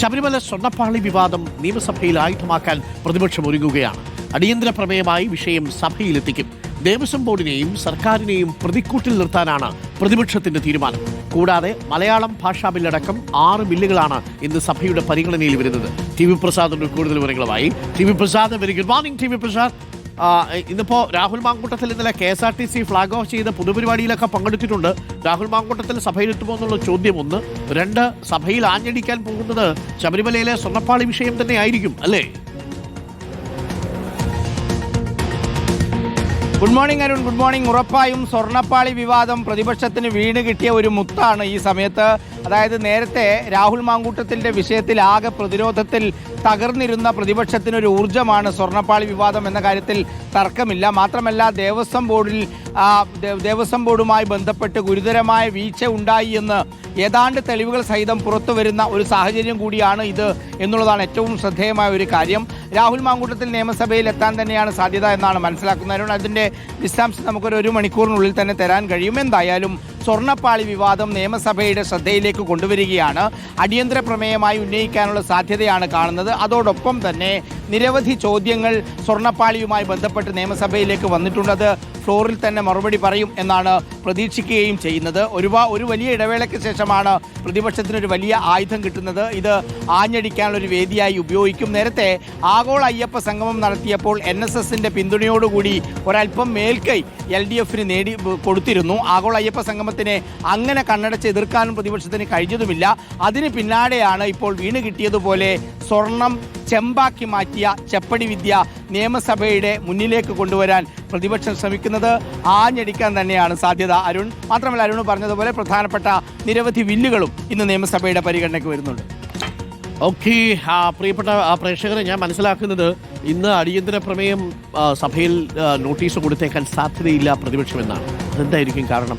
ശബരിമല സ്വർണപ്പാളി വിവാദം നിയമസഭയിൽ ആയുധമാക്കാൻ പ്രതിപക്ഷം ഒരുങ്ങുകയാണ് അടിയന്തര പ്രമേയമായി വിഷയം സഭയിലെത്തിക്കും. ദേവസ്വം ബോർഡിനെയും സർക്കാരിനെയും പ്രതിക്കൂട്ടിൽ നിർത്താനാണ് പ്രതിപക്ഷത്തിന്റെ തീരുമാനം. കൂടാതെ മലയാളം ഭാഷാ ബില്ലടക്കം ആറ് ബില്ലുകളാണ് ഇന്ന് സഭയുടെ പരിഗണനയിൽ വരുന്നത്. ടി വി പ്രസാദിന്റെ കൂടുതൽ വിവരങ്ങളുമായി T V Prasad very good morning T V Prasad. ആ, ഇന്നിപ്പോ രാഹുൽ മാങ്കൂട്ടത്തിൽ ഇന്നലെ K S R T C flag off ചെയ്ത പൊതുപരിപാടിയിലൊക്കെ പങ്കെടുത്തിട്ടുണ്ട്. രാഹുൽ മാങ്കൂട്ടത്തിൽ സഭയിലെത്തുമോ എന്നുള്ള ചോദ്യം ഒന്ന്. രണ്ട് സഭയിൽ ആഞ്ഞടിക്കാൻ പോകുന്നത് ശബരിമലയിലെ സ്വർണപ്പാളി വിഷയം തന്നെ ആയിരിക്കും അല്ലേ? Good morning Arun good morning ഉറപ്പായും സ്വർണപ്പാളി വിവാദം പ്രതിപക്ഷത്തിന് വീണ് കിട്ടിയ ഒരു മുത്താണ് ഈ സമയത്ത്. അതായത് നേരത്തെ രാഹുൽ മാങ്കൂട്ടത്തിന്റെ വിഷയത്തിൽ ആകെ പ്രതിരോധത്തിൽ തകർന്നിരുന്ന പ്രതിപക്ഷത്തിനൊരു ഊർജമാണ് സ്വർണപ്പാളി വിവാദം എന്ന കാര്യത്തിൽ തർക്കമില്ല. മാത്രമല്ല ദേവസ്വം ബോർഡിൽ ദേവസ്വം ബോർഡുമായി ബന്ധപ്പെട്ട് ഗുരുതരമായ വീഴ്ച ഉണ്ടായി എന്ന് ഏതാണ്ട് തെളിവുകൾ സഹിതം പുറത്തു വരുന്ന ഒരു സാഹചര്യം കൂടിയാണ് ഇത് എന്നുള്ളതാണ് ഏറ്റവും ശ്രദ്ധേയമായ ഒരു കാര്യം. രാഹുൽ മാങ്കൂട്ടത്തിൽ നിയമസഭയിൽ എത്താൻ തന്നെയാണ് സാധ്യത എന്നാണ് മനസ്സിലാക്കുന്നത് അതിന്റെ വിശദാംശം നമുക്കൊരു ഒരു മണിക്കൂറിനുള്ളിൽ തന്നെ തരാൻ കഴിയും. എന്തായാലും സ്വർണപ്പാളി വിവാദം നിയമസഭയുടെ ശ്രദ്ധയിലേക്ക് കൊണ്ടുവരികയാണ്. അടിയന്തര പ്രമേയമായി ഉന്നയിക്കാനുള്ള സാധ്യതയാണ് കാണുന്നത്. അതോടൊപ്പം തന്നെ നിരവധി ചോദ്യങ്ങൾ സ്വർണപ്പാളിയുമായി ബന്ധപ്പെട്ട് നിയമസഭയിലേക്ക് വന്നിട്ടുള്ളത് ഫ്ലോറിൽ തന്നെ മറുപടി പറയും എന്നാണ് പ്രതീക്ഷിക്കുകയും ചെയ്യുന്നത്. ഒരു ഒരു വലിയ ഇടവേളയ്ക്ക് ശേഷമാണ് പ്രതിപക്ഷത്തിനൊരു വലിയ ആയുധം കിട്ടുന്നത്. ഇത് ആഞ്ഞടിക്കാനുള്ള ഒരു വേദിയായി ഉപയോഗിക്കും. നേരത്തെ ആഗോള അയ്യപ്പ സംഗമം നടത്തിയപ്പോൾ എൻ എസ് എസിന്റെ പിന്തുണയോടുകൂടി ഒരല്പം മേൽക്കൈ എൽ ഡി എഫിന് നേടി കൊടുത്തിരുന്നു. ആഗോള അയ്യപ്പ സംഗമത്തിനെ അങ്ങനെ കണ്ണടച്ച് എതിർക്കാനും പ്രതിപക്ഷത്തിന് കഴിഞ്ഞതുമില്ല. അതിന് പിന്നാലെയാണ് ഇപ്പോൾ വീണ് കിട്ടിയതുപോലെ സ്വർണം ചെമ്പാക്കി മാറ്റിയ ചെപ്പടി വിദ്യ നിയമസഭയുടെ മുന്നിലേക്ക് കൊണ്ടുവരാൻ പ്രതിപക്ഷം ശ്രമിക്കുന്നത് ആഞ്ഞടിക്കാൻ തന്നെയാണ് സാധ്യത. അരുൺ മാത്രമല്ല അരുൺ പറഞ്ഞതുപോലെ പ്രധാനപ്പെട്ട നിരവധി ബില്ലുകളും ഇന്ന് നിയമസഭയുടെ പരിഗണനയ്ക്ക് വരുന്നുണ്ട്. ഓക്കെ പ്രിയപ്പെട്ട പ്രേക്ഷകരെ ഞാൻ മനസ്സിലാക്കുന്നത് ഇന്ന് അടിയന്തര പ്രമേയം സഭയിൽ നോട്ടീസ് കൊടുത്തേക്കാൻ സാധ്യതയില്ല പ്രതിപക്ഷം എന്നാണ്. അതെന്തായിരിക്കും കാരണം?